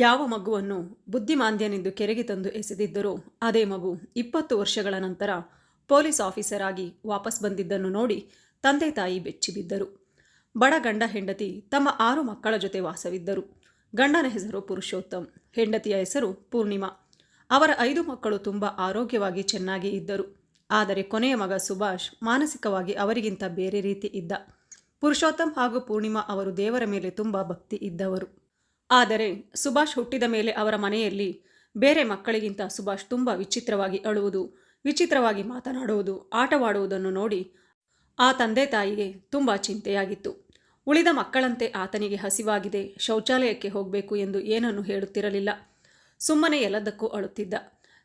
ಯಾವ ಮಗುವನ್ನು ಬುದ್ಧಿಮಾಂದ್ಯನೆಂದು ಕೆರೆಗೆ ತಂದು ಎಸೆದಿದ್ದರೋ ಅದೇ ಮಗು ಇಪ್ಪತ್ತು ವರ್ಷಗಳ ನಂತರ ಪೊಲೀಸ್ ಆಫೀಸರ್ ಆಗಿ ವಾಪಸ್ ಬಂದಿದ್ದನ್ನು ನೋಡಿ ತಂದೆ ತಾಯಿ ಬೆಚ್ಚಿಬಿದ್ದರು. ಬಡ ಗಂಡ ಹೆಂಡತಿ ತಮ್ಮ ಆರು ಮಕ್ಕಳ ಜೊತೆ ವಾಸವಿದ್ದರು. ಗಂಡನ ಹೆಸರು ಪುರುಷೋತ್ತಮ್, ಹೆಂಡತಿಯ ಹೆಸರು ಪೂರ್ಣಿಮಾ. ಅವರ ಐದು ಮಕ್ಕಳು ತುಂಬ ಆರೋಗ್ಯವಾಗಿ ಚೆನ್ನಾಗಿ ಇದ್ದರು. ಆದರೆ ಕೊನೆಯ ಮಗ ಸುಭಾಷ್ ಮಾನಸಿಕವಾಗಿ ಅವರಿಗಿಂತ ಬೇರೆ ರೀತಿ ಇದ್ದ. ಪುರುಷೋತ್ತಮ್ ಹಾಗೂ ಪೂರ್ಣಿಮಾ ಅವರು ದೇವರ ಮೇಲೆ ತುಂಬ ಭಕ್ತಿ ಇದ್ದವರು. ಆದರೆ ಸುಭಾಷ್ ಹುಟ್ಟಿದ ಮೇಲೆ ಅವರ ಮನೆಯಲ್ಲಿ ಬೇರೆ ಮಕ್ಕಳಿಗಿಂತ ಸುಭಾಷ್ ತುಂಬ ವಿಚಿತ್ರವಾಗಿ ಅಳುವುದು, ವಿಚಿತ್ರವಾಗಿ ಮಾತನಾಡುವುದು, ಆಟವಾಡುವುದನ್ನು ನೋಡಿ ಆ ತಂದೆ ತಾಯಿಗೆ ತುಂಬ ಚಿಂತೆಯಾಗಿತ್ತು. ಉಳಿದ ಮಕ್ಕಳಂತೆ ಆತನಿಗೆ ಹಸಿವಾಗಿದೆ, ಶೌಚಾಲಯಕ್ಕೆ ಹೋಗಬೇಕು ಎಂದು ಏನನ್ನು ಹೇಳುತ್ತಿರಲಿಲ್ಲ. ಸುಮ್ಮನೆ ಎಲ್ಲದಕ್ಕೂ ಅಳುತ್ತಿದ್ದ.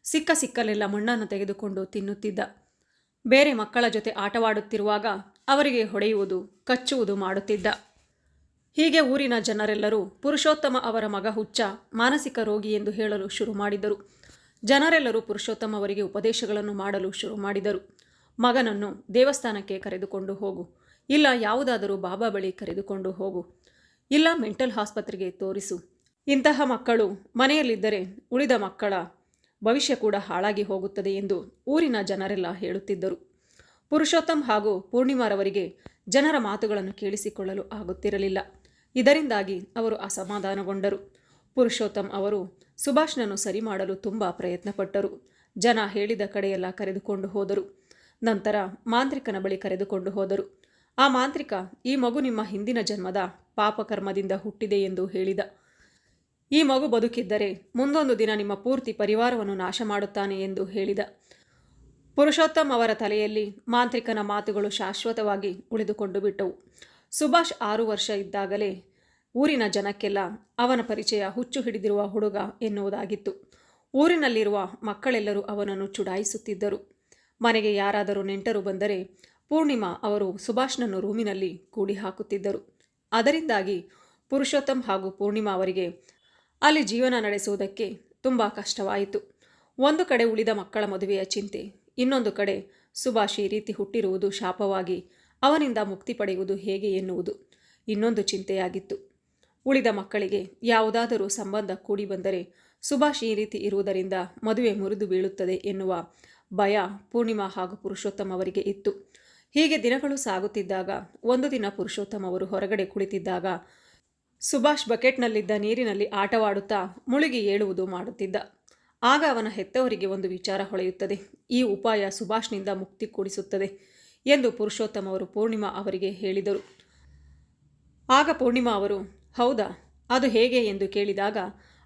ಸಿಕ್ಕ ಸಿಕ್ಕಲೆಲ್ಲ ಮಣ್ಣನ್ನು ತೆಗೆದುಕೊಂಡು ತಿನ್ನುತ್ತಿದ್ದ. ಬೇರೆ ಮಕ್ಕಳ ಜೊತೆ ಆಟವಾಡುತ್ತಿರುವಾಗ ಅವರಿಗೆ ಹೊಡೆಯುವುದು, ಕಚ್ಚುವುದು ಮಾಡುತ್ತಿದ್ದ. ಹೀಗೆ ಊರಿನ ಜನರೆಲ್ಲರೂ ಪುರುಷೋತ್ತಮ ಅವರ ಮಗ ಹುಚ್ಚ, ಮಾನಸಿಕ ರೋಗಿ ಎಂದು ಹೇಳಲು ಶುರು ಮಾಡಿದರು. ಜನರೆಲ್ಲರೂ ಪುರುಷೋತ್ತಮ ಅವರಿಗೆ ಉಪದೇಶಗಳನ್ನು ಮಾಡಲು ಶುರು ಮಾಡಿದರು. ಮಗನನ್ನು ದೇವಸ್ಥಾನಕ್ಕೆ ಕರೆದುಕೊಂಡು ಹೋಗು. ಇಲ್ಲ, ಯಾವುದಾದರೂ ಬಾಬಾ ಬಳಿ ಕರೆದುಕೊಂಡು ಹೋಗು. ಇಲ್ಲ, ಮೆಂಟಲ್ ಆಸ್ಪತ್ರೆಗೆ ತೋರಿಸು. ಇಂತಹ ಮಕ್ಕಳು ಮನೆಯಲ್ಲಿದ್ದರೆ ಉಳಿದ ಮಕ್ಕಳ ಭವಿಷ್ಯ ಕೂಡ ಹಾಳಾಗಿ ಹೋಗುತ್ತದೆ ಎಂದು ಊರಿನ ಜನರೆಲ್ಲ ಹೇಳುತ್ತಿದ್ದರು. ಪುರುಷೋತ್ತಮ್ ಹಾಗೂ ಪೂರ್ಣಿಮಾರವರಿಗೆ ಜನರ ಮಾತುಗಳನ್ನು ಕೇಳಿಸಿಕೊಳ್ಳಲು ಆಗುತ್ತಿರಲಿಲ್ಲ. ಇದರಿಂದಾಗಿ ಅವರು ಅಸಮಾಧಾನಗೊಂಡರು. ಪುರುಷೋತ್ತಮ್ ಅವರು ಸುಭಾಷ್ನನ್ನು ಸರಿ ಮಾಡಲು ತುಂಬ ಪ್ರಯತ್ನಪಟ್ಟರು. ಜನ ಹೇಳಿದ ಕಡೆಯೆಲ್ಲ ಕರೆದುಕೊಂಡು ಹೋದರು. ನಂತರ ಮಾಂತ್ರಿಕನ ಬಳಿ ಕರೆದುಕೊಂಡು ಹೋದರು. ಆ ಮಾಂತ್ರಿಕ, ಈ ಮಗು ನಿಮ್ಮ ಹಿಂದಿನ ಜನ್ಮದ ಪಾಪಕರ್ಮದಿಂದ ಹುಟ್ಟಿದೆ ಎಂದು ಹೇಳಿದ. ಈ ಮಗು ಬದುಕಿದ್ದರೆ ಮುಂದೊಂದು ದಿನ ನಿಮ್ಮ ಪೂರ್ತಿ ಪರಿವಾರವನ್ನು ನಾಶ ಮಾಡುತ್ತಾನೆ ಎಂದು ಹೇಳಿದ. ಪುರುಷೋತ್ತಮ್ ಅವರ ತಲೆಯಲ್ಲಿ ಮಾಂತ್ರಿಕನ ಮಾತುಗಳು ಶಾಶ್ವತವಾಗಿ ಉಳಿದುಕೊಂಡು ಬಿಟ್ಟವು. ಸುಭಾಷ್ ಆರು ವರ್ಷ ಇದ್ದಾಗಲೇ ಊರಿನ ಜನಕ್ಕೆಲ್ಲ ಅವನ ಪರಿಚಯ ಹುಚ್ಚು ಹಿಡಿದಿರುವ ಹುಡುಗ ಎನ್ನುವುದಾಗಿತ್ತು. ಊರಿನಲ್ಲಿರುವ ಮಕ್ಕಳೆಲ್ಲರೂ ಅವನನ್ನು ಚುಡಾಯಿಸುತ್ತಿದ್ದರು. ಮನೆಗೆ ಯಾರಾದರೂ ನೆಂಟರು ಬಂದರೆ ಪೂರ್ಣಿಮಾ ಅವರು ಸುಭಾಷ್ನನ್ನು ರೂಮಿನಲ್ಲಿ ಕೂಡಿ ಹಾಕುತ್ತಿದ್ದರು ಅದರಿಂದಾಗಿ ಪುರುಷೋತ್ತಮ್ ಹಾಗೂ ಪೂರ್ಣಿಮಾ ಅವರಿಗೆ ಅಲ್ಲಿ ಜೀವನ ನಡೆಸುವುದಕ್ಕೆ ತುಂಬ ಕಷ್ಟವಾಯಿತು. ಒಂದು ಕಡೆ ಉಳಿದ ಮಕ್ಕಳ ಮದುವೆಯ ಚಿಂತೆ, ಇನ್ನೊಂದು ಕಡೆ ಸುಭಾಷ್ ಈ ರೀತಿ ಹುಟ್ಟಿರುವುದು ಶಾಪವಾಗಿ ಅವನಿಂದ ಮುಕ್ತಿ ಪಡೆಯುವುದು ಹೇಗೆ ಎನ್ನುವುದು ಇನ್ನೊಂದು ಚಿಂತೆಯಾಗಿತ್ತು. ಉಳಿದ ಮಕ್ಕಳಿಗೆ ಯಾವುದಾದರೂ ಸಂಬಂಧ ಕೂಡಿ ಬಂದರೆ ಸುಭಾಷ್ ಈ ರೀತಿ ಇರುವುದರಿಂದ ಮದುವೆ ಮುರಿದು ಬೀಳುತ್ತದೆ ಎನ್ನುವ ಭಯ ಪೂರ್ಣಿಮಾ ಹಾಗೂ ಪುರುಷೋತ್ತಮ ಅವರಿಗೆ ಇತ್ತು. ಹೀಗೆ ದಿನಗಳು ಸಾಗುತ್ತಿದ್ದಾಗ, ಒಂದು ದಿನ ಪುರುಷೋತ್ತಮ ಅವರು ಹೊರಗಡೆ ಕುಳಿತಿದ್ದಾಗ, ಸುಭಾಷ್ ಬಕೆಟ್ನಲ್ಲಿದ್ದ ನೀರಿನಲ್ಲಿ ಆಟವಾಡುತ್ತಾ ಮುಳುಗಿ ಏಳುವುದು ಮಾಡುತ್ತಿದ್ದ. ಆಗ ಅವನ ಹೆತ್ತವರಿಗೆ ಒಂದು ವಿಚಾರ ಹೊಳೆಯುತ್ತದೆ. ಈ ಉಪಾಯ ಸುಭಾಷ್ನಿಂದ ಮುಕ್ತಿ ಕೊಡಿಸುತ್ತದೆ. ಎಂದು ಪುರುಷೋತ್ತಮ ಅವರು ಪೂರ್ಣಿಮಾ ಅವರಿಗೆ ಹೇಳಿದರು. ಆಗ ಪೂರ್ಣಿಮಾ ಅವರು, ಹೌದಾ, ಅದು ಹೇಗೆ ಎಂದು ಕೇಳಿದಾಗ,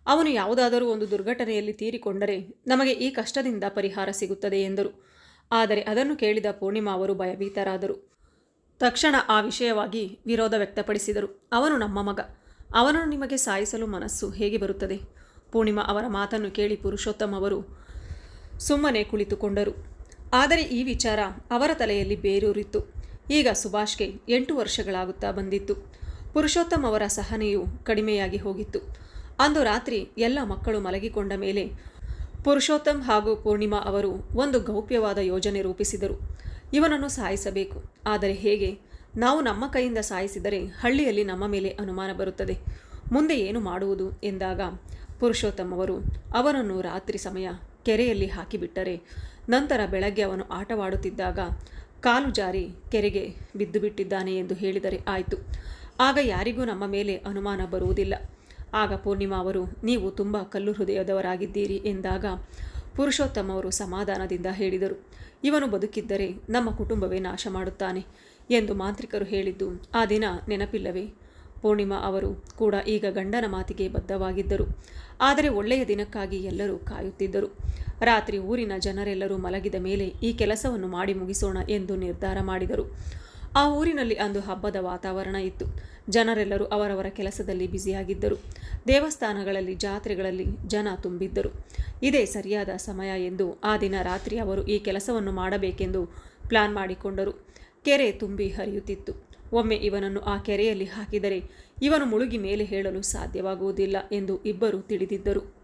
ಅವನು ಯಾವುದಾದರೂ ಒಂದು ದುರ್ಘಟನೆಯಲ್ಲಿ ತೀರಿಕೊಂಡರೆ ನಮಗೆ ಈ ಕಷ್ಟದಿಂದ ಪರಿಹಾರ ಸಿಗುತ್ತದೆ ಎಂದರು. ಆದರೆ ಅದನ್ನು ಕೇಳಿದ ಪೂರ್ಣಿಮಾ ಅವರು ಭಯಭೀತರಾದರು. ತಕ್ಷಣ ಆ ವಿಷಯವಾಗಿ ವಿರೋಧ ವ್ಯಕ್ತಪಡಿಸಿದರು. ಅವನು ನಮ್ಮ ಮಗ. ಅವನನ್ನು ನಿಮಗೆ ಸಾಯಿಸಲು ಮನಸ್ಸು ಹೇಗೆ ಬರುತ್ತದೆ? ಪೂರ್ಣಿಮಾ ಅವರ ಮಾತನ್ನು ಕೇಳಿ ಪುರುಷೋತ್ತಮ ಅವರು ಸುಮ್ಮನೆ ಕುಳಿತುಕೊಂಡರು. ಆದರೆ ಈ ವಿಚಾರ ಅವರ ತಲೆಯಲ್ಲಿ ಬೇರೂರಿತ್ತು. ಈಗ ಸುಭಾಷ್ಗೆ ಎಂಟು ವರ್ಷಗಳಾಗುತ್ತಾ ಬಂದಿತ್ತು. ಪುರುಷೋತ್ತಮ್ ಅವರ ಸಹನೆಯು ಕಡಿಮೆಯಾಗಿ ಹೋಗಿತ್ತು. ಅಂದು ರಾತ್ರಿ ಎಲ್ಲ ಮಕ್ಕಳು ಮಲಗಿಕೊಂಡ ಮೇಲೆ ಪುರುಷೋತ್ತಮ್ ಹಾಗೂ ಪೂರ್ಣಿಮಾ ಅವರು ಒಂದು ಗೌಪ್ಯವಾದ ಯೋಜನೆ ರೂಪಿಸಿದರು. ಇವನನ್ನು ಸಾಯಿಸಬೇಕು. ಆದರೆ ಹೇಗೆ? ನಾವು ನಮ್ಮ ಕೈಯಿಂದ ಸಾಯಿಸಿದರೆ ಹಳ್ಳಿಯಲ್ಲಿ ನಮ್ಮ ಮೇಲೆ ಅನುಮಾನ ಬರುತ್ತದೆ. ಮುಂದೆ ಏನು ಮಾಡುವುದು? ಎಂದಾಗ ಪುರುಷೋತ್ತಮ್ ಅವರು ಅವರನ್ನು ರಾತ್ರಿ ಸಮಯ ಕೆರೆಯಲ್ಲಿ ಹಾಕಿಬಿಟ್ಟರೆ ನಂತರ ಬೆಳಗ್ಗೆ ಅವನು ಆಟವಾಡುತ್ತಿದ್ದಾಗ ಕಾಲು ಜಾರಿ ಕೆರೆಗೆ ಬಿದ್ದು ಬಿಟ್ಟಿದ್ದಾನೆ ಎಂದು ಹೇಳಿದರೆ ಆಯಿತು. ಆಗ ಯಾರಿಗೂ ನಮ್ಮ ಮೇಲೆ ಅನುಮಾನ ಬರುವುದಿಲ್ಲ. ಆಗ ಪೂರ್ಣಿಮಾ ಅವರು, ನೀವು ತುಂಬ ಕಲ್ಲು ಹೃದಯದವರಾಗಿದ್ದೀರಿ ಎಂದಾಗ ಪುರುಷೋತ್ತಮ ಅವರು ಸಮಾಧಾನದಿಂದ ಹೇಳಿದರು. ಇವನು ಬದುಕಿದ್ದರೆ ನಮ್ಮ ಕುಟುಂಬವೇ ನಾಶ ಮಾಡುತ್ತಾನೆ ಎಂದು ಮಾಂತ್ರಿಕರು ಹೇಳಿದ್ದು, ಆ ದಿನ ನೆನಪಿಲ್ಲವೇ? ಪೂರ್ಣಿಮಾ ಅವರು ಕೂಡ ಈಗ ಗಂಡನ ಮಾತಿಗೆ ಬದ್ಧವಾಗಿದ್ದರು. ಆದರೆ ಒಳ್ಳೆಯ ದಿನಕ್ಕಾಗಿ ಎಲ್ಲರೂ ಕಾಯುತ್ತಿದ್ದರು. ರಾತ್ರಿ ಊರಿನ ಜನರೆಲ್ಲರೂ ಮಲಗಿದ ಮೇಲೆ ಈ ಕೆಲಸವನ್ನು ಮಾಡಿ ಮುಗಿಸೋಣ ಎಂದು ನಿರ್ಧಾರ ಮಾಡಿದರು. ಆ ಊರಿನಲ್ಲಿ ಅಂದು ಹಬ್ಬದ ವಾತಾವರಣ ಇತ್ತು. ಜನರೆಲ್ಲರೂ ಅವರವರ ಕೆಲಸದಲ್ಲಿ ಬ್ಯುಸಿಯಾಗಿದ್ದರು. ದೇವಸ್ಥಾನಗಳಲ್ಲಿ, ಜಾತ್ರೆಗಳಲ್ಲಿ ಜನ ತುಂಬಿದ್ದರು. ಇದೇ ಸರಿಯಾದ ಸಮಯ ಎಂದು ಆ ದಿನ ರಾತ್ರಿ ಅವರು ಈ ಕೆಲಸವನ್ನು ಮಾಡಬೇಕೆಂದು ಪ್ಲಾನ್ ಮಾಡಿಕೊಂಡರು. ಕೆರೆ ತುಂಬಿ ಹರಿಯುತ್ತಿತ್ತು. ಒಮ್ಮೆ ಇವನನ್ನು ಆ ಕೆರೆಯಲ್ಲಿ ಹಾಕಿದರೆ ಇವನು ಮುಳುಗಿ ಮೇಲೆ ಹೇಳಲು ಸಾಧ್ಯವಾಗುವುದಿಲ್ಲ ಎಂದು ಇಬ್ಬರು ತಿಳಿದಿದ್ದರು.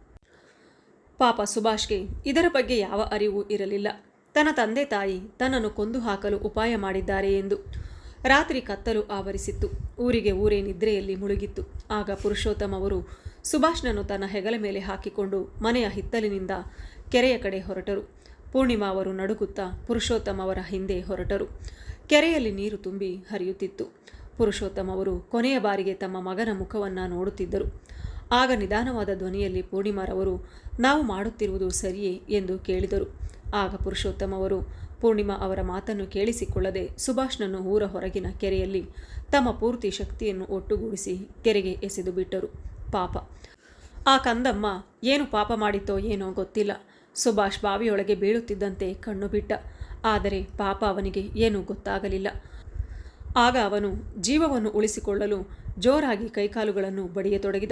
ಪಾಪ ಸುಭಾಷ್ಗೆ ಇದರ ಬಗ್ಗೆ ಯಾವ ಅರಿವು ಇರಲಿಲ್ಲ. ತನ್ನ ತಂದೆ ತಾಯಿ ತನ್ನನ್ನು ಕೊಂದು ಹಾಕಲು ಉಪಾಯ ಮಾಡಿದ್ದಾರೆ ಎಂದು ರಾತ್ರಿ ಕತ್ತಲು ಆವರಿಸಿತ್ತು. ಊರಿಗೆ ಊರೇ ನಿದ್ರೆಯಲ್ಲಿ ಮುಳುಗಿತ್ತು. ಆಗ ಪುರುಷೋತ್ತಮ ಅವರು ಸುಭಾಷ್ನನ್ನು ತನ್ನ ಹೆಗಲ ಮೇಲೆ ಹಾಕಿಕೊಂಡು ಮನೆಯ ಹಿತ್ತಲಿನಿಂದ ಕೆರೆಯ ಕಡೆ ಹೊರಟರು. ಪೂರ್ಣಿಮಾ ಅವರು ನಡುಗುತ್ತಾ ಪುರುಷೋತ್ತಮ ಅವರ ಹಿಂದೆ ಹೊರಟರು. ಕೆರೆಯಲ್ಲಿ ನೀರು ತುಂಬಿ ಹರಿಯುತ್ತಿತ್ತು. ಪುರುಷೋತ್ತಮ್ ಅವರು ಕೊನೆಯ ಬಾರಿಗೆ ತಮ್ಮ ಮಗನ ಮುಖವನ್ನು ನೋಡುತ್ತಿದ್ದರು. ಆಗ ನಿಧಾನವಾದ ಧ್ವನಿಯಲ್ಲಿ ಪೂರ್ಣಿಮಾರವರು ನಾವು ಮಾಡುತ್ತಿರುವುದು ಸರಿಯೇ? ಎಂದು ಕೇಳಿದರು. ಆಗ ಪುರುಷೋತ್ತಮ ಅವರು, ಪೂರ್ಣಿಮಾ ಅವರ ಮಾತನ್ನು ಕೇಳಿಸಿಕೊಳ್ಳದೆ ಸುಭಾಷ್ನನ್ನು ಊರ ಹೊರಗಿನ ಕೆರೆಯಲ್ಲಿ ತಮ್ಮ ಪೂರ್ತಿ ಶಕ್ತಿಯನ್ನು ಒಟ್ಟುಗೂಡಿಸಿ ಕೆರೆಗೆ ಎಸೆದು ಬಿಟ್ಟರು. ಪಾಪ. ಆ ಕಂದಮ್ಮ ಏನು ಪಾಪ ಮಾಡಿತೋ ಏನೋ ಗೊತ್ತಿಲ್ಲ. ಸುಭಾಷ್ ಬಾವಿಯೊಳಗೆ ಬೀಳುತ್ತಿದ್ದಂತೆ ಕಣ್ಣು ಬಿಟ್ಟ. ಆದರೆ ಪಾಪ ಅವನಿಗೆ ಏನೂ ಗೊತ್ತಾಗಲಿಲ್ಲ. ಆಗ ಅವನು ಜೀವವನ್ನು ಉಳಿಸಿಕೊಳ್ಳಲು ಜೋರಾಗಿ ಕೈಕಾಲುಗಳನ್ನು ಬಡಿಯತೊಡಗಿದ.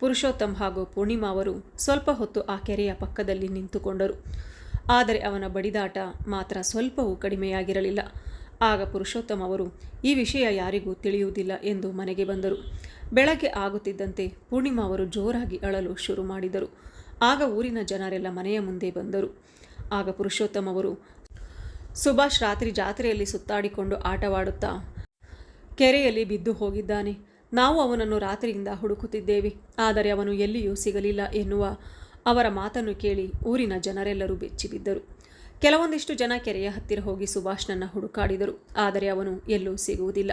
ಪುರುಷೋತ್ತಮ್ ಹಾಗೂ ಪೂರ್ಣಿಮಾ ಅವರು ಸ್ವಲ್ಪ ಹೊತ್ತು ಆ ಕೆರೆಯ ಪಕ್ಕದಲ್ಲಿ ನಿಂತುಕೊಂಡರು. ಆದರೆ ಅವನ ಬಡಿದಾಟ ಮಾತ್ರ ಸ್ವಲ್ಪವೂ ಕಡಿಮೆಯಾಗಿರಲಿಲ್ಲ. ಆಗ ಪುರುಷೋತ್ತಮ್ ಅವರು, ಈ ವಿಷಯ ಯಾರಿಗೂ ತಿಳಿಯುವುದಿಲ್ಲ ಎಂದು ಮನೆಗೆ ಬಂದರು. ಬೆಳಗ್ಗೆ ಆಗುತ್ತಿದ್ದಂತೆ ಪೂರ್ಣಿಮಾ ಅವರು ಜೋರಾಗಿ ಅಳಲು ಶುರು ಮಾಡಿದರು. ಆಗ ಊರಿನ ಜನರೆಲ್ಲ ಮನೆಯ ಮುಂದೆ ಬಂದರು. ಆಗ ಪುರುಷೋತ್ತಮ್ ಅವರು ಸುಭಾಷ್ ರಾತ್ರಿ ಜಾತ್ರೆಯಲ್ಲಿ ಸುತ್ತಾಡಿಕೊಂಡು ಆಟವಾಡುತ್ತಾ ಕೆರೆಯಲ್ಲಿ ಬಿದ್ದು ಹೋಗಿದ್ದಾನೆ. ನಾವು ಅವನನ್ನು ರಾತ್ರಿಯಿಂದ ಹುಡುಕುತ್ತಿದ್ದೇವೆ. ಆದರೆ ಅವನು ಎಲ್ಲಿಯೂ ಸಿಗಲಿಲ್ಲ ಎನ್ನುವ ಅವರ ಮಾತನ್ನು ಕೇಳಿ ಊರಿನ ಜನರೆಲ್ಲರೂ ಬೆಚ್ಚಿಬಿದ್ದರು. ಕೆಲವೊಂದಿಷ್ಟು ಜನ ಕೆರೆಯ ಹತ್ತಿರ ಹೋಗಿ ಸುಭಾಷ್ನನ್ನು ಹುಡುಕಾಡಿದರು. ಆದರೆ ಅವನು ಎಲ್ಲೂ ಸಿಗುವುದಿಲ್ಲ.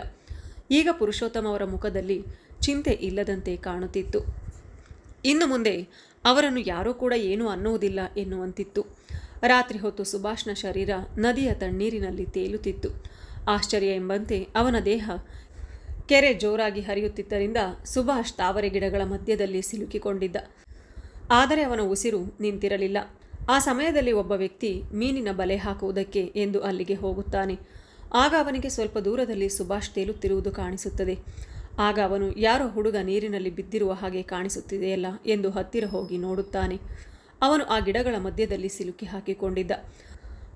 ಈಗ ಪುರುಷೋತ್ತಮ ಅವರ ಮುಖದಲ್ಲಿ ಚಿಂತೆ ಇಲ್ಲದಂತೆ ಕಾಣುತ್ತಿತ್ತು. ಇನ್ನು ಮುಂದೆ ಅವರನ್ನು ಯಾರೂ ಕೂಡ ಏನೂ ಅನ್ನುವುದಿಲ್ಲ ಎನ್ನುವಂತಿತ್ತು. ರಾತ್ರಿ ಹೊತ್ತು ಸುಭಾಷ್ನ ಶರೀರ ನದಿಯ ತಣ್ಣೀರಿನಲ್ಲಿ ತೇಲುತ್ತಿತ್ತು. ಆಶ್ಚರ್ಯ ಎಂಬಂತೆ ಅವನ ದೇಹ ಕೆರೆ ಜೋರಾಗಿ ಹರಿಯುತ್ತಿದ್ದರಿಂದ ಸುಭಾಷ್ ತಾವರೆ ಗಿಡಗಳ ಮಧ್ಯದಲ್ಲಿ ಸಿಲುಕಿಕೊಂಡಿದ್ದ. ಆದರೆ ಅವನ ಉಸಿರು ನಿಂತಿರಲಿಲ್ಲ. ಆ ಸಮಯದಲ್ಲಿ ಒಬ್ಬ ವ್ಯಕ್ತಿ ಮೀನಿನ ಬಲೆ ಹಾಕುವುದಕ್ಕೆ ಎಂದು ಅಲ್ಲಿಗೆ ಹೋಗುತ್ತಾನೆ. ಆಗ ಅವನಿಗೆ ಸ್ವಲ್ಪ ದೂರದಲ್ಲಿ ಸುಭಾಷ್ ತೇಲುತ್ತಿರುವುದು ಕಾಣಿಸುತ್ತದೆ. ಆಗ ಅವನು, ಯಾರೋ ಹುಡುಗ ನೀರಿನಲ್ಲಿ ಬಿದ್ದಿರುವ ಹಾಗೆ ಕಾಣಿಸುತ್ತಿದೆಯಲ್ಲ? ಎಂದು ಹತ್ತಿರ ಹೋಗಿ ನೋಡುತ್ತಾನೆ. ಅವನು ಆ ಗಿಡಗಳ ಮಧ್ಯದಲ್ಲಿ ಸಿಲುಕಿ ಹಾಕಿಕೊಂಡಿದ್ದ.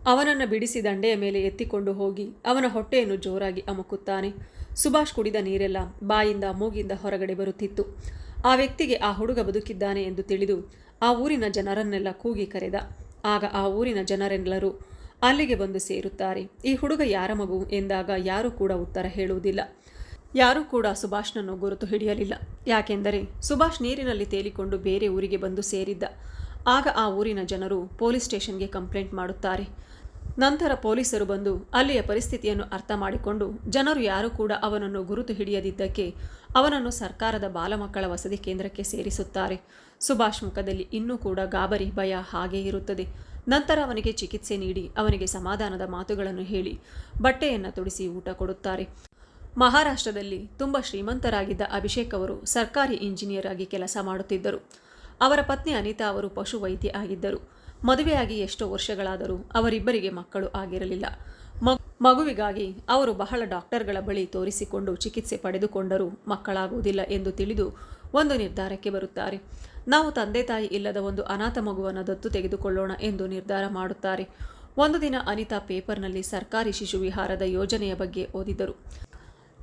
ಅವನನ್ನು ಬಿಡಿಸಿ ದಂಡೆಯ ಮೇಲೆ ಎತ್ತಿಕೊಂಡು ಹೋಗಿ ಅವನ ಹೊಟ್ಟೆಯನ್ನು ಜೋರಾಗಿ ಅಮುಕುತ್ತಾನೆ. ಸುಭಾಷ್ ಕುಡಿದ ನೀರೆಲ್ಲ ಬಾಯಿಂದ ಮೂಗಿಂದ ಹೊರಗಡೆ ಬರುತ್ತಿತ್ತು. ಆ ವ್ಯಕ್ತಿಗೆ ಆ ಹುಡುಗ ಬದುಕಿದ್ದಾನೆ ಎಂದು ತಿಳಿದು ಆ ಊರಿನ ಜನರನ್ನೆಲ್ಲ ಕೂಗಿ ಕರೆದ. ಆಗ ಆ ಊರಿನ ಜನರೆಲ್ಲರೂ ಅಲ್ಲಿಗೆ ಬಂದು ಸೇರುತ್ತಾರೆ. ಈ ಹುಡುಗ ಯಾರ ಮಗು ಎಂದಾಗ ಯಾರೂ ಕೂಡ ಉತ್ತರ ಹೇಳುವುದಿಲ್ಲ. ಯಾರೂ ಕೂಡ ಸುಭಾಷ್ನನ್ನು ಗುರುತು ಹಿಡಿಯಲಿಲ್ಲ. ಯಾಕೆಂದರೆ ಸುಭಾಷ್ ನೀರಿನಲ್ಲಿ ತೇಲಿಕೊಂಡು ಬೇರೆ ಊರಿಗೆ ಬಂದು ಸೇರಿದ್ದ. ಆಗ ಆ ಊರಿನ ಜನರು ಪೊಲೀಸ್ ಸ್ಟೇಷನ್ಗೆ ಕಂಪ್ಲೇಂಟ್ ಮಾಡುತ್ತಾರೆ. ನಂತರ ಪೊಲೀಸರು ಬಂದು ಅಲ್ಲಿಯ ಪರಿಸ್ಥಿತಿಯನ್ನು ಅರ್ಥ ಮಾಡಿಕೊಂಡು ಜನರು ಯಾರೂ ಕೂಡ ಅವನನ್ನು ಗುರುತು ಹಿಡಿಯದಿದ್ದಕ್ಕೆ ಅವನನ್ನು ಸರ್ಕಾರದ ಬಾಲಮಕ್ಕಳ ವಸತಿ ಕೇಂದ್ರಕ್ಕೆ ಸೇರಿಸುತ್ತಾರೆ. ಸುಭಾಷ್ ಮುಖದಲ್ಲಿ ಇನ್ನೂ ಕೂಡ ಗಾಬರಿ, ಭಯ ಹಾಗೇ ಇರುತ್ತದೆ. ನಂತರ ಅವನಿಗೆ ಚಿಕಿತ್ಸೆ ನೀಡಿ ಅವನಿಗೆ ಸಮಾಧಾನದ ಮಾತುಗಳನ್ನು ಹೇಳಿ ಬಟ್ಟೆಯನ್ನು ತೊಡಿಸಿ ಊಟ ಕೊಡುತ್ತಾರೆ. ಮಹಾರಾಷ್ಟ್ರದಲ್ಲಿ ತುಂಬ ಶ್ರೀಮಂತರಾಗಿದ್ದ ಅಭಿಷೇಕ್ ಅವರು ಸರ್ಕಾರಿ ಇಂಜಿನಿಯರ್ ಆಗಿ ಕೆಲಸ ಮಾಡುತ್ತಿದ್ದರು. ಅವರ ಪತ್ನಿ ಅನಿತಾ ಅವರು ಪಶುವೈದ್ಯ ಆಗಿದ್ದರು. ಮದುವೆಯಾಗಿ ಎಷ್ಟೋ ವರ್ಷಗಳಾದರೂ ಅವರಿಬ್ಬರಿಗೆ ಮಕ್ಕಳು ಆಗಿರಲಿಲ್ಲ. ಮಗುವಿಗಾಗಿ ಅವರು ಬಹಳ ಡಾಕ್ಟರ್ಗಳ ಬಳಿ ತೋರಿಸಿಕೊಂಡು ಚಿಕಿತ್ಸೆ ಪಡೆದುಕೊಂಡರೂ ಮಕ್ಕಳಾಗುವುದಿಲ್ಲ ಎಂದು ತಿಳಿದು ಒಂದು ನಿರ್ಧಾರಕ್ಕೆ ಬರುತ್ತಾರೆ. ನಾವು ತಂದೆ ತಾಯಿ ಇಲ್ಲದ ಒಂದು ಅನಾಥ ಮಗುವನ್ನು ದತ್ತು ತೆಗೆದುಕೊಳ್ಳೋಣ ಎಂದು ನಿರ್ಧಾರ ಮಾಡುತ್ತಾರೆ. ಒಂದು ದಿನ ಅನಿತಾ ಪೇಪರ್ನಲ್ಲಿ ಸರ್ಕಾರಿ ಶಿಶು ವಿಹಾರದ ಯೋಜನೆಯ ಬಗ್ಗೆ ಓದಿದರು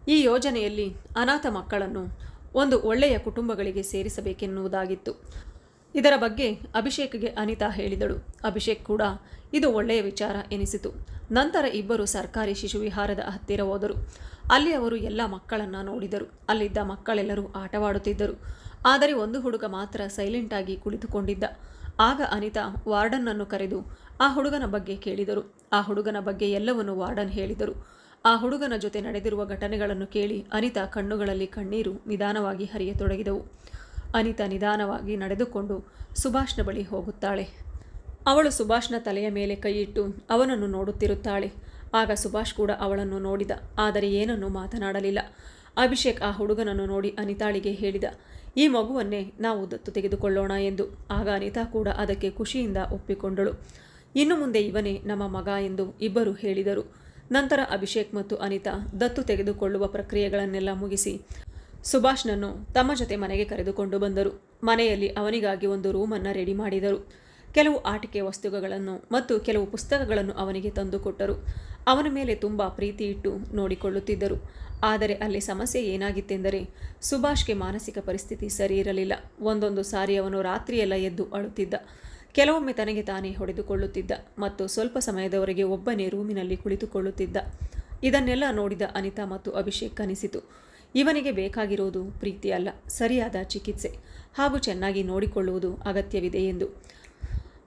ಈ ಯೋಜನೆಯಲ್ಲಿ ಅನಾಥ ಮಕ್ಕಳನ್ನು ಒಂದು ಒಳ್ಳೆಯ ಕುಟುಂಬಗಳಿಗೆ ಸೇರಿಸಬೇಕೆನ್ನುವುದಾಗಿತ್ತು. ಇದರ ಬಗ್ಗೆ ಅಭಿಷೇಕ್ಗೆ ಅನಿತಾ ಹೇಳಿದಳು. ಅಭಿಷೇಕ್ ಕೂಡ, ಇದು ಒಳ್ಳೆಯ ವಿಚಾರ ಎನಿಸಿತು. ನಂತರ ಇಬ್ಬರು ಸರ್ಕಾರಿ ಶಿಶು ವಿಹಾರದ ಹತ್ತಿರ ಹೋದರು. ಅಲ್ಲಿ ಅವರು ಎಲ್ಲ ಮಕ್ಕಳನ್ನು ನೋಡಿದರು. ಅಲ್ಲಿದ್ದ ಮಕ್ಕಳೆಲ್ಲರೂ ಆಟವಾಡುತ್ತಿದ್ದರು. ಆದರೆ ಒಂದು ಹುಡುಗ ಮಾತ್ರ ಸೈಲೆಂಟಾಗಿ ಕುಳಿತುಕೊಂಡಿದ್ದ. ಆಗ ಅನಿತಾ ವಾರ್ಡನ್ನನ್ನು ಕರೆದು ಆ ಹುಡುಗನ ಬಗ್ಗೆ ಕೇಳಿದರು. ಆ ಹುಡುಗನ ಬಗ್ಗೆ ಎಲ್ಲವನ್ನು ವಾರ್ಡನ್ ಹೇಳಿದರು. ಆ ಹುಡುಗನ ಜೊತೆ ನಡೆದಿರುವ ಘಟನೆಗಳನ್ನು ಕೇಳಿ ಅನಿತಾ ಕಣ್ಣುಗಳಲ್ಲಿ ಕಣ್ಣೀರು ನಿಧಾನವಾಗಿ ಹರಿಯತೊಡಗಿದವು. ಅನಿತಾ ನಿಧಾನವಾಗಿ ನಡೆದುಕೊಂಡು ಸುಭಾಷ್ನ ಬಳಿ ಹೋಗುತ್ತಾಳೆ. ಅವಳು ಸುಭಾಷ್ನ ತಲೆಯ ಮೇಲೆ ಕೈಯಿಟ್ಟು ಅವನನ್ನು ನೋಡುತ್ತಿರುತ್ತಾಳೆ. ಆಗ ಸುಭಾಷ್ ಕೂಡ ಅವಳನ್ನು ನೋಡಿದ, ಆದರೆ ಏನನ್ನೂ ಮಾತನಾಡಲಿಲ್ಲ. ಅಭಿಷೇಕ್ ಆ ಹುಡುಗನನ್ನು ನೋಡಿ ಅನಿತಾಳಿಗೆ ಹೇಳಿದ, ಈ ಮಗುವನ್ನೇ ನಾವು ದತ್ತು ತೆಗೆದುಕೊಳ್ಳೋಣ ಎಂದು. ಆಗ ಅನಿತಾ ಕೂಡ ಅದಕ್ಕೆ ಖುಷಿಯಿಂದ ಒಪ್ಪಿಕೊಂಡಳು. ಇನ್ನು ಮುಂದೆ ಇವನೇ ನಮ್ಮ ಮಗ ಎಂದು ಇಬ್ಬರು ಹೇಳಿದರು. ನಂತರ ಅಭಿಷೇಕ್ ಮತ್ತು ಅನಿತಾ ದತ್ತು ತೆಗೆದುಕೊಳ್ಳುವ ಪ್ರಕ್ರಿಯೆಗಳನ್ನೆಲ್ಲ ಮುಗಿಸಿ ಸುಭಾಷ್ನನ್ನು ತಮ್ಮ ಜೊತೆ ಮನೆಗೆ ಕರೆದುಕೊಂಡು ಬಂದರು. ಮನೆಯಲ್ಲಿ ಅವನಿಗಾಗಿ ಒಂದು ರೂಮನ್ನು ರೆಡಿ ಮಾಡಿದರು. ಕೆಲವು ಆಟಿಕೆ ವಸ್ತುಗಳನ್ನು ಮತ್ತು ಕೆಲವು ಪುಸ್ತಕಗಳನ್ನು ಅವನಿಗೆ ತಂದುಕೊಟ್ಟರು ಅವನ ಮೇಲೆ ತುಂಬ ಪ್ರೀತಿ ಇಟ್ಟು ನೋಡಿಕೊಳ್ಳುತ್ತಿದ್ದರು. ಆದರೆ ಅಲ್ಲಿ ಸಮಸ್ಯೆ ಏನಾಗಿತ್ತೆಂದರೆ ಸುಭಾಷ್ಗೆ ಮಾನಸಿಕ ಪರಿಸ್ಥಿತಿ ಸರಿ ಇರಲಿಲ್ಲ. ಒಂದೊಂದು ಸಾರಿ ಅವನು ರಾತ್ರಿಯೆಲ್ಲ ಎದ್ದು ಅಳುತ್ತಿದ್ದ. ಕೆಲವೊಮ್ಮೆ ತನಗೆ ತಾನೇ ಹೊಡೆದುಕೊಳ್ಳುತ್ತಿದ್ದ ಮತ್ತು ಸ್ವಲ್ಪ ಸಮಯದವರೆಗೆ ಒಬ್ಬನೇ ರೂಮಿನಲ್ಲಿ ಕುಳಿತುಕೊಳ್ಳುತ್ತಿದ್ದ. ಇದನ್ನೆಲ್ಲ ನೋಡಿದ ಅನಿತಾ ಮತ್ತು ಅಭಿಷೇಕ್ ಅನಿಸಿತು. ಇವನಿಗೆ ಬೇಕಾಗಿರುವುದು ಪ್ರೀತಿ ಅಲ್ಲ, ಸರಿಯಾದ ಚಿಕಿತ್ಸೆ. ಹಾಗೂ ಚೆನ್ನಾಗಿ ನೋಡಿಕೊಳ್ಳುವುದು ಅಗತ್ಯವಿದೆ ಎಂದು.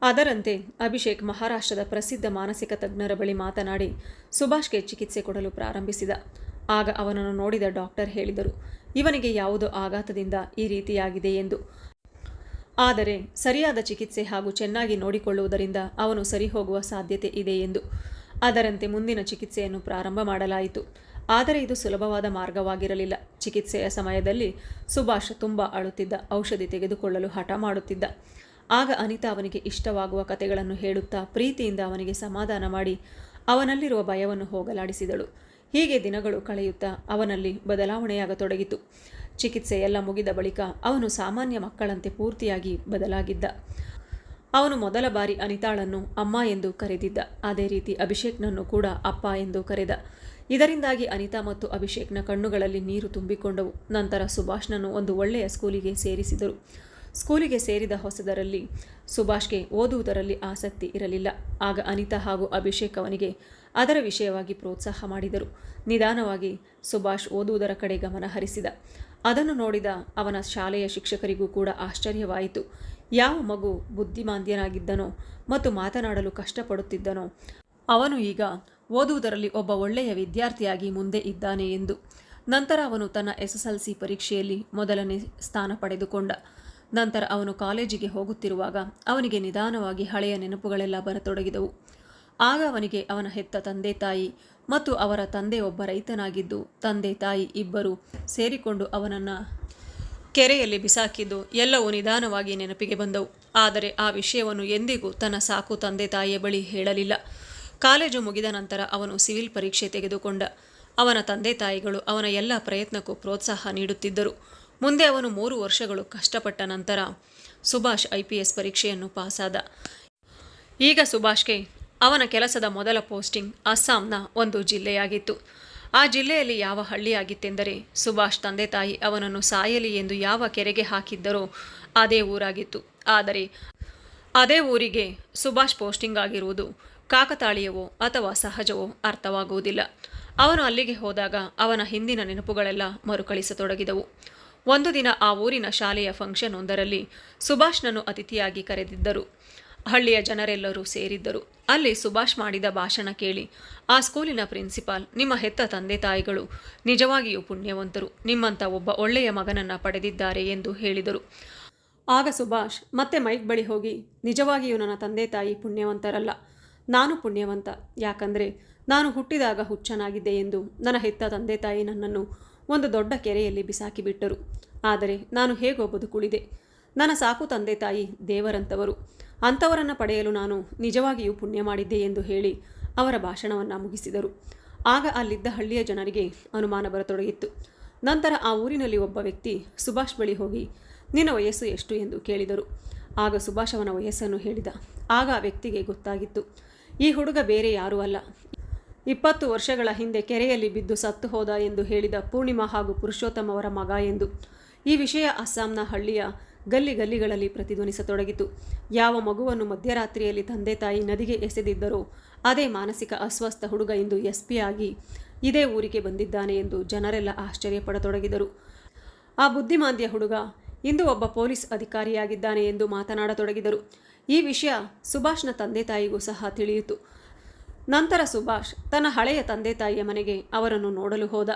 ಅದರಂತೆ ಅಭಿಷೇಕ್ ಮಹಾರಾಷ್ಟ್ರದ ಪ್ರಸಿದ್ಧ ಮಾನಸಿಕ ತಜ್ಞರ ಬಳಿ ಮಾತನಾಡಿ, ಸುಭಾಷ್ಗೆ ಚಿಕಿತ್ಸೆ ಕೊಡಲು ಪ್ರಾರಂಭಿಸಿದ. ಆಗ ಅವನನ್ನು ನೋಡಿದ ಡಾಕ್ಟರ್ ಹೇಳಿದರು, ಇವನಿಗೆ ಯಾವುದೋ ಆಘಾತದಿಂದ ಈ ರೀತಿಯಾಗಿದೆ ಎಂದು. ಆದರೆ ಸರಿಯಾದ ಚಿಕಿತ್ಸೆ ಹಾಗೂ ಚೆನ್ನಾಗಿ ನೋಡಿಕೊಳ್ಳುವುದರಿಂದ ಅವನು ಸರಿ ಹೋಗುವ ಸಾಧ್ಯತೆ ಇದೆ ಎಂದು. ಅದರಂತೆ ಮುಂದಿನ ಚಿಕಿತ್ಸೆಯನ್ನು ಪ್ರಾರಂಭ ಮಾಡಲಾಯಿತು. ಆದರೆ ಇದು ಸುಲಭವಾದ ಮಾರ್ಗವಾಗಿರಲಿಲ್ಲ. ಚಿಕಿತ್ಸೆಯ ಸಮಯದಲ್ಲಿ ಸುಭಾಷ್ ತುಂಬ ಅಳುತ್ತಿದ್ದ, ಔಷಧಿ ತೆಗೆದುಕೊಳ್ಳಲು ಹಠ ಮಾಡುತ್ತಿದ್ದ. ಆಗ ಅನಿತಾ ಅವನಿಗೆ ಇಷ್ಟವಾಗುವ ಕತೆಗಳನ್ನು ಹೇಳುತ್ತಾ ಪ್ರೀತಿಯಿಂದ ಅವನಿಗೆ ಸಮಾಧಾನ ಮಾಡಿ ಅವನಲ್ಲಿರುವ ಭಯವನ್ನು ಹೋಗಲಾಡಿಸಿದಳು. ಹೀಗೆ ದಿನಗಳು ಕಳೆಯುತ್ತಾ ಅವನಲ್ಲಿ ಬದಲಾವಣೆಯಾಗತೊಡಗಿತು. ಚಿಕಿತ್ಸೆ ಎಲ್ಲ ಮುಗಿದ ಬಳಿಕ ಅವನು ಸಾಮಾನ್ಯ ಮಕ್ಕಳಂತೆ ಪೂರ್ತಿಯಾಗಿ ಬದಲಾಗಿದ್ದ. ಅವನು ಮೊದಲ ಬಾರಿ ಅನಿತಾಳನ್ನು ಅಮ್ಮ ಎಂದು ಕರೆದಿದ್ದ. ಅದೇ ರೀತಿ ಅಭಿಷೇಕ್ನನ್ನು ಕೂಡ ಅಪ್ಪ ಎಂದು ಕರೆದ. ಇದರಿಂದಾಗಿ ಅನಿತಾ ಮತ್ತು ಅಭಿಷೇಕ್ನ ಕಣ್ಣುಗಳಲ್ಲಿ ನೀರು ತುಂಬಿಕೊಂಡವು. ನಂತರ ಸುಭಾಷ್ನನ್ನು ಒಂದು ಒಳ್ಳೆಯ ಸ್ಕೂಲಿಗೆ ಸೇರಿಸಿದರು. ಸ್ಕೂಲಿಗೆ ಸೇರಿದ ಹೊಸದರಲ್ಲಿ ಸುಭಾಷ್ಗೆ ಓದುವುದರಲ್ಲಿ ಆಸಕ್ತಿ ಇರಲಿಲ್ಲ. ಆಗ ಅನಿತಾ ಹಾಗೂ ಅಭಿಷೇಕ್ ಅವನಿಗೆ ಅದರ ವಿಷಯವಾಗಿ ಪ್ರೋತ್ಸಾಹ ಮಾಡಿದರು. ನಿಧಾನವಾಗಿ ಸುಭಾಷ್ ಓದುವುದರ ಕಡೆ ಗಮನ ಹರಿಸಿದ ಅದನ್ನು ನೋಡಿದ ಅವನ ಶಾಲೆಯ ಶಿಕ್ಷಕರಿಗೂ ಕೂಡ ಆಶ್ಚರ್ಯವಾಯಿತು. ಯಾವ ಮಗು ಬುದ್ಧಿಮಾಂದ್ಯನಾಗಿದ್ದನೋ ಮತ್ತು ಮಾತನಾಡಲು ಕಷ್ಟಪಡುತ್ತಿದ್ದನೋ ಅವನು ಈಗ ಓದುವುದರಲ್ಲಿ ಒಬ್ಬ ಒಳ್ಳೆಯ ವಿದ್ಯಾರ್ಥಿಯಾಗಿ ಮುಂದೆ ಇದ್ದಾನೆ ಎಂದು. ನಂತರ ಅವನು ತನ್ನ ಎಸ್ ಎಸ್ ಎಲ್ ಪರೀಕ್ಷೆಯಲ್ಲಿ ಮೊದಲನೇ ಸ್ಥಾನ ಪಡೆದುಕೊಂಡ. ನಂತರ ಅವನು ಕಾಲೇಜಿಗೆ ಹೋಗುತ್ತಿರುವಾಗ ಅವನಿಗೆ ನಿಧಾನವಾಗಿ ಹಳೆಯ ನೆನಪುಗಳೆಲ್ಲ ಬರತೊಡಗಿದವು. ಆಗ ಅವನಿಗೆ ಅವನ ಹೆತ್ತ ತಂದೆ ತಾಯಿ ಮತ್ತು ಅವರ ತಂದೆ ಒಬ್ಬ ರೈತನಾಗಿದ್ದು, ತಂದೆ ತಾಯಿ ಇಬ್ಬರು ಸೇರಿಕೊಂಡು ಅವನನ್ನು ಕೆರೆಯಲ್ಲಿ ಬಿಸಾಕಿದ್ದು ಎಲ್ಲವೂ ನಿಧಾನವಾಗಿ ನೆನಪಿಗೆ ಬಂದವು. ಆದರೆ ಆ ವಿಷಯವನ್ನು ಎಂದಿಗೂ ತನ್ನ ಸಾಕು ತಂದೆ ತಾಯಿಯ ಬಳಿ ಹೇಳಲಿಲ್ಲ. ಕಾಲೇಜು ಮುಗಿದ ನಂತರ ಅವನು ಸಿವಿಲ್ ಪರೀಕ್ಷೆ ತೆಗೆದುಕೊಂಡ. ಅವನ ತಂದೆ ತಾಯಿಗಳು ಅವನ ಎಲ್ಲ ಪ್ರಯತ್ನಕ್ಕೂ ಪ್ರೋತ್ಸಾಹ ನೀಡುತ್ತಿದ್ದರು. ಮುಂದೆ ಅವನು ಮೂರು ವರ್ಷಗಳು ಕಷ್ಟಪಟ್ಟ ನಂತರ ಸುಭಾಷ್ ಐ ಪಿ ಎಸ್ ಪರೀಕ್ಷೆಯನ್ನು ಪಾಸಾದ. ಈಗ ಸುಭಾಷ್ಗೆ ಅವನ ಕೆಲಸದ ಮೊದಲ ಪೋಸ್ಟಿಂಗ್ ಅಸ್ಸಾಂನ ಒಂದು ಜಿಲ್ಲೆಯಾಗಿತ್ತು. ಆ ಜಿಲ್ಲೆಯಲ್ಲಿ ಯಾವ ಹಳ್ಳಿಯಾಗಿತ್ತೆಂದರೆ ಸುಭಾಷ್ ತಂದೆ ತಾಯಿ ಅವನನ್ನು ಸಾಯಲಿ ಎಂದು ಯಾವ ಕೆರೆಗೆ ಹಾಕಿದ್ದರೋ ಅದೇ ಊರಾಗಿತ್ತು. ಆದರೆ ಅದೇ ಊರಿಗೆ ಸುಭಾಷ್ ಪೋಸ್ಟಿಂಗ್ ಆಗಿರುವುದು ಕಾಕತಾಳೀಯವೋ ಅಥವಾ ಸಹಜವೋ ಅರ್ಥವಾಗುವುದಿಲ್ಲ. ಅವನು ಅಲ್ಲಿಗೆ ಹೋದಾಗ ಅವನ ಹಿಂದಿನ ನೆನಪುಗಳೆಲ್ಲ ಮರುಕಳಿಸತೊಡಗಿದವು. ಒಂದು ದಿನ ಆ ಊರಿನ ಶಾಲೆಯ ಫಂಕ್ಷನ್ ಒಂದರಲ್ಲಿ ಸುಭಾಷ್ನನ್ನು ಅತಿಥಿಯಾಗಿ ಕರೆದಿದ್ದರು. ಹಳ್ಳಿಯ ಜನರೆಲ್ಲರೂ ಸೇರಿದ್ದರು. ಅಲ್ಲಿ ಸುಭಾಷ್ ಮಾಡಿದ ಭಾಷಣ ಕೇಳಿ, ಆ ಸ್ಕೂಲಿನ ಪ್ರಿನ್ಸಿಪಾಲ್, ನಿಮ್ಮ ಹೆತ್ತ ತಂದೆ ತಾಯಿಗಳು ನಿಜವಾಗಿಯೂ ಪುಣ್ಯವಂತರು. ನಿಮ್ಮಂಥ ಒಬ್ಬ ಒಳ್ಳೆಯ ಮಗನನ್ನು ಪಡೆದಿದ್ದಾರೆ ಎಂದು ಹೇಳಿದರು. ಆಗ ಸುಭಾಷ್, ಮತ್ತೆ ಮೈಕ್ ಬಳಿ ಹೋಗಿ, ನಿಜವಾಗಿಯೂ ನನ್ನ ತಂದೆ ತಾಯಿ ಪುಣ್ಯವಂತರಲ್ಲ. ನಾನು ಪುಣ್ಯವಂತ. ಯಾಕಂದರೆ ನಾನು ಹುಟ್ಟಿದಾಗ ಹುಚ್ಚನಾಗಿದ್ದೆ ಎಂದು ನನ್ನ ಹೆತ್ತ ತಂದೆ ತಾಯಿ ನನ್ನನ್ನು ಒಂದು ದೊಡ್ಡ ಕೆರೆಯಲ್ಲಿ ಬಿಸಾಕಿಬಿಟ್ಟರು ಆದರೆ ನಾನು ಹೇಗೋ ಬದುಕುಳಿದೆ. ನನ್ನ ಸಾಕು ತಂದೆ ತಾಯಿ ದೇವರಂತವರು. ಅಂಥವರನ್ನು ಪಡೆಯಲು ನಾನು ನಿಜವಾಗಿಯೂ ಪುಣ್ಯ ಮಾಡಿದ್ದೆ ಎಂದು ಹೇಳಿ ಅವರ ಭಾಷಣವನ್ನು ಮುಗಿಸಿದರು. ಆಗ ಅಲ್ಲಿದ್ದ ಹಳ್ಳಿಯ ಜನರಿಗೆ ಅನುಮಾನ ಬರತೊಡಗಿತ್ತು. ನಂತರ ಆ ಊರಿನಲ್ಲಿ ಒಬ್ಬ ವ್ಯಕ್ತಿ, ಸುಭಾಷ್ ಬಳಿ ಹೋಗಿ, ನಿನ್ನ ವಯಸ್ಸು ಎಷ್ಟು? ಎಂದು ಕೇಳಿದರು. ಆಗ ಸುಭಾಷ್ ಅವನ ವಯಸ್ಸನ್ನು ಹೇಳಿದ. ಆಗ ಆ ವ್ಯಕ್ತಿಗೆ ಗೊತ್ತಾಗಿತ್ತು. ಈ ಹುಡುಗ ಬೇರೆ ಯಾರೂ ಅಲ್ಲ. ಇಪ್ಪತ್ತು ವರ್ಷಗಳ ಹಿಂದೆ ಕೆರೆಯಲ್ಲಿ ಬಿದ್ದು ಸತ್ತು ಹೋದ ಎಂದು ಹೇಳಿದ ಪೂರ್ಣಿಮಾ ಹಾಗೂ ಪುರುಷೋತ್ತಮ ಅವರ ಮಗ ಎಂದು. ಈ ವಿಷಯ ಅಸ್ಸಾಂನ ಹಳ್ಳಿಯ ಗಲ್ಲಿ ಗಲ್ಲಿಗಳಲ್ಲಿ ಪ್ರತಿಧ್ವನಿಸತೊಡಗಿತು. ಯಾವ ಮಗುವನ್ನು ಮಧ್ಯರಾತ್ರಿಯಲ್ಲಿ ತಂದೆ ತಾಯಿ ನದಿಗೆ ಎಸೆದಿದ್ದರೋ, ಅದೇ ಮಾನಸಿಕ ಅಸ್ವಸ್ಥ ಹುಡುಗ ಎಂದು ಎಸ್ ಆಗಿ ಇದೇ ಊರಿಗೆ ಬಂದಿದ್ದಾನೆ ಎಂದು ಜನರೆಲ್ಲ ಆಶ್ಚರ್ಯಪಡತೊಡಗಿದರು. ಆ ಬುದ್ಧಿಮಾಂದ್ಯ ಹುಡುಗ ಇಂದು ಒಬ್ಬ ಪೊಲೀಸ್ ಅಧಿಕಾರಿಯಾಗಿದ್ದಾನೆ ಎಂದು ಮಾತನಾಡತೊಡಗಿದರು. ಈ ವಿಷಯ ಸುಭಾಷ್ನ ತಂದೆ ತಾಯಿಗೂ ಸಹ ತಿಳಿಯಿತು. ನಂತರ ಸುಭಾಷ್ ತನ್ನ ಹಳೆಯ ತಂದೆ ತಾಯಿಯ ಮನೆಗೆ ಅವರನ್ನು ನೋಡಲು ಹೋದ.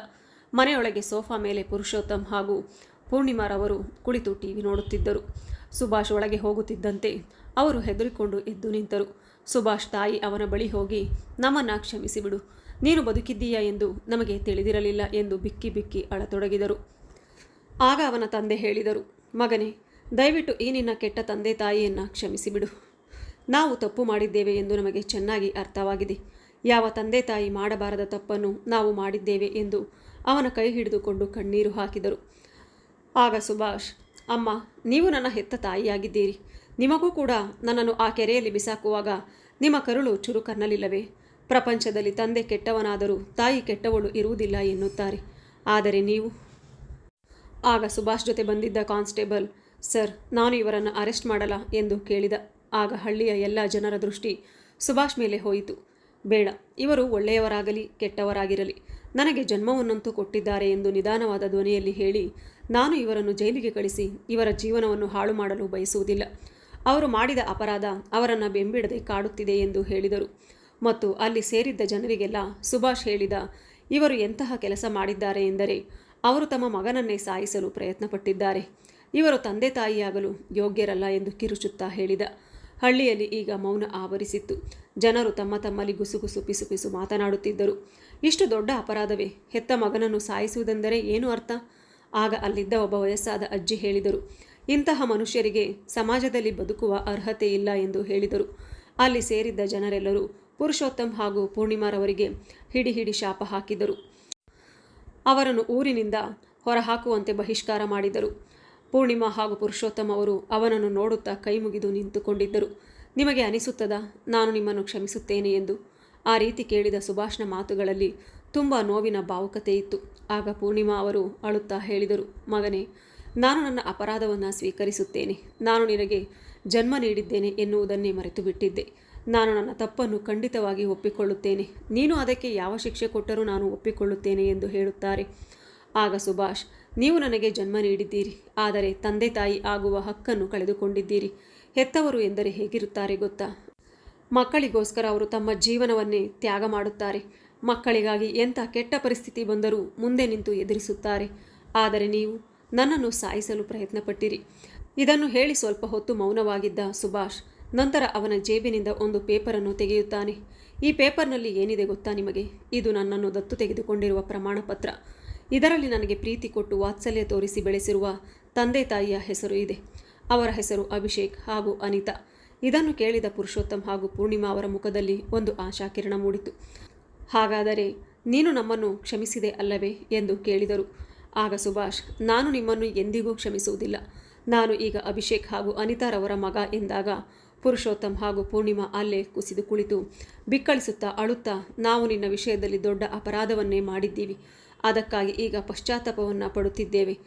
ಮನೆಯೊಳಗೆ ಸೋಫಾ ಮೇಲೆ ಪುರುಷೋತ್ತಮ್ ಹಾಗೂ ಪೂರ್ಣಿಮಾರವರು ಕುಳಿತು ಟಿವಿ ನೋಡುತ್ತಿದ್ದರು. ಸುಭಾಷ್ ಒಳಗೆ ಹೋಗುತ್ತಿದ್ದಂತೆ ಅವರು ಹೆದರಿಕೊಂಡು ಎದ್ದು ನಿಂತರು. ಸುಭಾಷ್ ತಾಯಿ ಅವನ ಬಳಿ ಹೋಗಿ, ನಮ್ಮನ್ನು ಕ್ಷಮಿಸಿಬಿಡು. ನೀನು ಬದುಕಿದ್ದೀಯಾ ಎಂದು ನಮಗೆ ತಿಳಿದಿರಲಿಲ್ಲ ಎಂದು ಬಿಕ್ಕಿ ಬಿಕ್ಕಿ ಅಳತೊಡಗಿದರು. ಆಗ ಅವನ ತಂದೆ ಹೇಳಿದರು, ಮಗನೇ, ದಯವಿಟ್ಟು ಈ ನಿನ್ನ ಕೆಟ್ಟ ತಂದೆ ತಾಯಿಯನ್ನು ಕ್ಷಮಿಸಿಬಿಡು. ನಾವು ತಪ್ಪು ಮಾಡಿದ್ದೇವೆ ಎಂದು ನಮಗೆ ಚೆನ್ನಾಗಿ ಅರ್ಥವಾಗಿದೆ. ಯಾವ ತಂದೆ ತಾಯಿ ಮಾಡಬಾರದ ತಪ್ಪನ್ನು ನಾವು ಮಾಡಿದ್ದೇವೆ ಎಂದು ಅವನ ಕೈ ಹಿಡಿದುಕೊಂಡು ಕಣ್ಣೀರು ಹಾಕಿದರು. ಆಗ ಸುಭಾಷ್, ಅಮ್ಮ, ನೀವು ನನ್ನ ಹೆತ್ತ ತಾಯಿಯಾಗಿದ್ದೀರಿ. ನಿಮಗೂ ಕೂಡ ನನ್ನನ್ನು ಆ ಕೆರೆಯಲ್ಲಿ ಬಿಸಾಕುವಾಗ ನಿಮ್ಮ ಕರುಳು ಚುರುಕನ್ನಲಿಲ್ಲವೇ ಪ್ರಪಂಚದಲ್ಲಿ ತಂದೆ ಕೆಟ್ಟವನಾದರೂ ತಾಯಿ ಕೆಟ್ಟವಳು ಇರುವುದಿಲ್ಲ ಎನ್ನುತ್ತಾರೆ. ಆದರೆ ನೀವು? ಆಗ ಸುಭಾಷ್ ಜೊತೆ ಬಂದಿದ್ದ ಕಾನ್ಸ್ಟೇಬಲ್, ಸರ್, ನಾನು ಇವರನ್ನು ಅರೆಸ್ಟ್ ಮಾಡಲ್ಲ ಎಂದು ಕೇಳಿದ. ಆಗ ಹಳ್ಳಿಯ ಎಲ್ಲ ಜನರ ದೃಷ್ಟಿ ಸುಭಾಷ್ ಮೇಲೆ ಹೋಯಿತು. ಬೇಡ, ಇವರು ಒಳ್ಳೆಯವರಾಗಲಿ ಕೆಟ್ಟವರಾಗಿರಲಿ, ನನಗೆ ಜನ್ಮವನ್ನಂತೂ ಕೊಟ್ಟಿದ್ದಾರೆ ಎಂದು ನಿಧಾನವಾದ ಧ್ವನಿಯಲ್ಲಿ ಹೇಳಿ ನಾನು ಇವರನ್ನು ಜೈಲಿಗೆ ಕಳಿಸಿ ಇವರ ಜೀವನವನ್ನು ಹಾಳು ಮಾಡಲು ಬಯಸುವುದಿಲ್ಲ. ಅವರು ಮಾಡಿದ ಅಪರಾಧ ಅವರನ್ನು ಬೆಂಬಿಡದೆ ಕಾಡುತ್ತಿದೆ ಎಂದು ಹೇಳಿದರು. ಮತ್ತು ಅಲ್ಲಿ ಸೇರಿದ್ದ ಜನರಿಗೆಲ್ಲ ಸುಭಾಷ್ ಹೇಳಿದ, ಇವರು ಎಂತಹ ಕೆಲಸ ಮಾಡಿದ್ದಾರೆ ಎಂದರೆ ಅವರು ತಮ್ಮ ಮಗನನ್ನೇ ಸಾಯಿಸಲು ಪ್ರಯತ್ನಪಟ್ಟಿದ್ದಾರೆ. ಇವರು ತಂದೆ ತಾಯಿಯಾಗಲು ಯೋಗ್ಯರಲ್ಲ ಎಂದು ಕಿರುಚುತ್ತಾ ಹೇಳಿದ. ಹಳ್ಳಿಯಲ್ಲಿ ಈಗ ಮೌನ ಆವರಿಸಿತ್ತು. ಜನರು ತಮ್ಮ ತಮ್ಮಲ್ಲಿ ಗುಸುಗುಸು ಪಿಸು ಪಿಸು ಮಾತನಾಡುತ್ತಿದ್ದರು. ಇಷ್ಟು ದೊಡ್ಡ ಅಪರಾಧವೇ? ಹೆತ್ತ ಮಗನನ್ನು ಸಾಯಿಸುವುದೆಂದರೆ ಏನು ಅರ್ಥ? ಆಗ ಅಲ್ಲಿದ್ದ ಒಬ್ಬ ವಯಸ್ಸಾದ ಅಜ್ಜಿ ಹೇಳಿದರು, ಇಂತಹ ಮನುಷ್ಯರಿಗೆ ಸಮಾಜದಲ್ಲಿ ಬದುಕುವ ಅರ್ಹತೆ ಇಲ್ಲ ಎಂದು ಹೇಳಿದರು. ಅಲ್ಲಿ ಸೇರಿದ್ದ ಜನರೆಲ್ಲರೂ ಪುರುಷೋತ್ತಮ್ ಹಾಗೂ ಪೂರ್ಣಿಮಾರವರಿಗೆ ಹಿಡಿ ಹಿಡಿ ಶಾಪ ಹಾಕಿದರು. ಅವರನ್ನು ಊರಿನಿಂದ ಹೊರಹಾಕುವಂತೆ ಬಹಿಷ್ಕಾರ ಮಾಡಿದರು. ಪೂರ್ಣಿಮಾ ಹಾಗೂ ಪುರುಷೋತ್ತಮ್ ಅವರು ಅವನನ್ನು ನೋಡುತ್ತಾ ಕೈ ಮುಗಿದು ನಿಂತುಕೊಂಡಿದ್ದರು. ನಿಮಗೆ ಅನಿಸುತ್ತದಾ? ನಾನು ನಿಮ್ಮನ್ನು ಕ್ಷಮಿಸುತ್ತೇನೆ ಎಂದು ಆ ರೀತಿ ಕೇಳಿದ ಸುಭಾಷ್ನ ಮಾತುಗಳಲ್ಲಿ ತುಂಬ ನೋವಿನ ಭಾವುಕತೆ ಇತ್ತು. ಆಗ ಪೂರ್ಣಿಮಾ ಅವರು ಅಳುತ್ತಾ ಹೇಳಿದರು, ಮಗನೇ, ನಾನು ನನ್ನ ಅಪರಾಧವನ್ನು ಸ್ವೀಕರಿಸುತ್ತೇನೆ. ನಾನು ನಿನಗೆ ಜನ್ಮ ನೀಡಿದ್ದೇನೆ ಎನ್ನುವುದನ್ನೇ ಮರೆತು ಬಿಟ್ಟಿದ್ದೆ ನಾನು ನನ್ನ ತಪ್ಪನ್ನು ಖಂಡಿತವಾಗಿ ಒಪ್ಪಿಕೊಳ್ಳುತ್ತೇನೆ. ನೀನು ಅದಕ್ಕೆ ಯಾವ ಶಿಕ್ಷೆ ಕೊಟ್ಟರೂ ನಾನು ಒಪ್ಪಿಕೊಳ್ಳುತ್ತೇನೆ ಎಂದು ಹೇಳುತ್ತಾರೆ. ಆಗ ಸುಭಾಷ್, ನೀವು ನನಗೆ ಜನ್ಮ ನೀಡಿದ್ದೀರಿ, ಆದರೆ ತಂದೆ ತಾಯಿ ಆಗುವ ಹಕ್ಕನ್ನು ಕಳೆದುಕೊಂಡಿದ್ದೀರಿ. ಹೆತ್ತವರು ಎಂದರೆ ಹೇಗಿರುತ್ತಾರೆ ಗೊತ್ತಾ? ಮಕ್ಕಳಿಗೋಸ್ಕರ ಅವರು ತಮ್ಮ ಜೀವನವನ್ನೇ ತ್ಯಾಗ ಮಾಡುತ್ತಾರೆ. ಮಕ್ಕಳಿಗಾಗಿ ಎಂಥ ಕೆಟ್ಟ ಪರಿಸ್ಥಿತಿ ಬಂದರೂ ಮುಂದೆ ನಿಂತು ಎದುರಿಸುತ್ತಾರೆ. ಆದರೆ ನೀವು ನನ್ನನ್ನು ಸಾಯಿಸಲು ಪ್ರಯತ್ನಪಟ್ಟಿರಿ. ಇದನ್ನು ಹೇಳಿ ಸ್ವಲ್ಪ ಹೊತ್ತು ಮೌನವಾಗಿದ್ದ ಸುಭಾಷ್ ನಂತರ ಅವನ ಜೇಬಿನಿಂದ ಒಂದು ಪೇಪರನ್ನು ತೆಗೆಯುತ್ತಾನೆ. ಈ ಪೇಪರ್ನಲ್ಲಿ ಏನಿದೆ ಗೊತ್ತಾ ನಿಮಗೆ? ಇದು ನನ್ನನ್ನು ದತ್ತು ತೆಗೆದುಕೊಂಡಿರುವ ಪ್ರಮಾಣ ಪತ್ರ ಇದರಲ್ಲಿ ನನಗೆ ಪ್ರೀತಿ ಕೊಟ್ಟು ವಾತ್ಸಲ್ಯ ತೋರಿಸಿ ಬೆಳೆಸಿರುವ ತಂದೆ ತಾಯಿಯ ಹೆಸರು ಇದೆ. ಅವರ ಹೆಸರು ಅಭಿಷೇಕ್ ಹಾಗೂ ಅನಿತಾ. ಇದನ್ನು ಕೇಳಿದ ಪುರುಷೋತ್ತಮ್ ಹಾಗೂ ಪೂರ್ಣಿಮಾ ಅವರ ಮುಖದಲ್ಲಿ ಒಂದು ಆಶಾಕಿರಣ ಮೂಡಿತು. ಹಾಗಾದರೆ ನೀನು ನಮ್ಮನ್ನು ಕ್ಷಮಿಸಿದೆ ಅಲ್ಲವೇ ಎಂದು ಕೇಳಿದರು. ಆಗ ಸುಭಾಷ್, ನಾನು ನಿಮ್ಮನ್ನು ಎಂದಿಗೂ ಕ್ಷಮಿಸುವುದಿಲ್ಲ. ನಾನು ಈಗ ಅಭಿಷೇಕ್ ಹಾಗೂ ಅನಿತಾರವರ ಮಗ ಎಂದಾಗ ಪುರುಷೋತ್ತಮ್ ಹಾಗೂ ಪೂರ್ಣಿಮಾ ಅಲ್ಲೇ ಕುಸಿದು ಕುಳಿತು ಬಿಕ್ಕಳಿಸುತ್ತಾ ಅಳುತ್ತಾ ನಾವು ನಿನ್ನ ವಿಷಯದಲ್ಲಿ ದೊಡ್ಡ ಅಪರಾಧವನ್ನೇ ಮಾಡಿದ್ದೀವಿ. ಅದಕ್ಕಾಗಿ ಈಗ ಪಶ್ಚಾತ್ತಾಪವನ್ನು ಪಡುತ್ತಿದ್ದೇವೆ.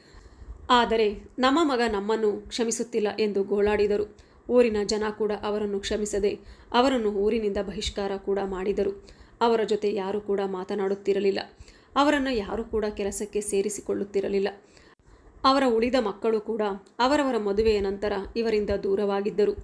ಆದರೆ ನಮ್ಮ ಮಗ ನಮ್ಮನ್ನು ಕ್ಷಮಿಸುತ್ತಿಲ್ಲ ಎಂದು ಗೋಳಾಡಿದರು. ಊರಿನ ಜನ ಕೂಡ ಅವರನ್ನು ಕ್ಷಮಿಸದೆ ಅವರನ್ನು ಊರಿನಿಂದ ಬಹಿಷ್ಕಾರ ಕೂಡ ಮಾಡಿದರು. ಅವರ ಜೊತೆ ಯಾರೂ ಕೂಡ ಮಾತನಾಡುತ್ತಿರಲಿಲ್ಲ. ಅವರನ್ನು ಯಾರೂ ಕೂಡ ಕೆಲಸಕ್ಕೆ ಸೇರಿಸಿಕೊಳ್ಳುತ್ತಿರಲಿಲ್ಲ. ಅವರ ಉಳಿದ ಮಕ್ಕಳು ಕೂಡ ಅವರವರ ಮದುವೆಯ ನಂತರ ಇವರಿಂದ ದೂರವಾಗಿದ್ದರು.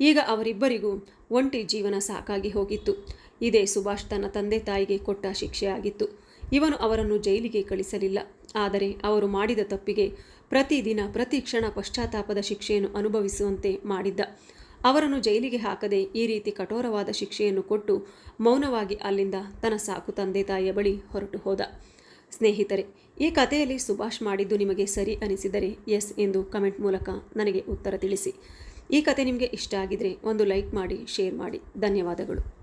ಈಗ ಅವರಿಬ್ಬರಿಗೂ ಒಂಟಿ ಜೀವನ ಸಾಕಾಗಿ ಹೋಗಿತ್ತು. ಇದೇ ಸುಭಾಷ್ ತನ್ನ ತಂದೆ ತಾಯಿಗೆ ಕೊಟ್ಟ ಶಿಕ್ಷೆಯಾಗಿತ್ತು. ಇವನು ಅವರನ್ನು ಜೈಲಿಗೆ ಕಳಿಸಲಿಲ್ಲ. ಆದರೆ ಅವರು ಮಾಡಿದ ತಪ್ಪಿಗೆ ಪ್ರತಿದಿನ ಪ್ರತಿ ಕ್ಷಣ ಪಶ್ಚಾತ್ತಾಪದ ಶಿಕ್ಷೆಯನ್ನು ಅನುಭವಿಸುವಂತೆ ಮಾಡಿದ್ದ. ಅವರನ್ನು ಜೈಲಿಗೆ ಹಾಕದೆ ಈ ರೀತಿ ಕಠೋರವಾದ ಶಿಕ್ಷೆಯನ್ನು ಕೊಟ್ಟು ಮೌನವಾಗಿ ಅಲ್ಲಿಂದ ತನ್ನ ಸಾಕು ತಂದೆ ತಾಯಿಯ ಬಳಿ ಹೊರಟು ಹೋದ. ಸ್ನೇಹಿತರೆ, ಈ ಕಥೆಯಲ್ಲಿ ಸುಭಾಷ್ ಮಾಡಿದ್ದು ನಿಮಗೆ ಸರಿ ಅನಿಸಿದರೆ ಎಸ್ ಎಂದು ಕಮೆಂಟ್ ಮೂಲಕ ನನಗೆ ಉತ್ತರ ತಿಳಿಸಿ. ಈ ಕತೆ ನಿಮಗೆ ಇಷ್ಟ ಆಗಿದರೆ ಒಂದು ಲೈಕ್ ಮಾಡಿ, ಶೇರ್ ಮಾಡಿ. ಧನ್ಯವಾದಗಳು.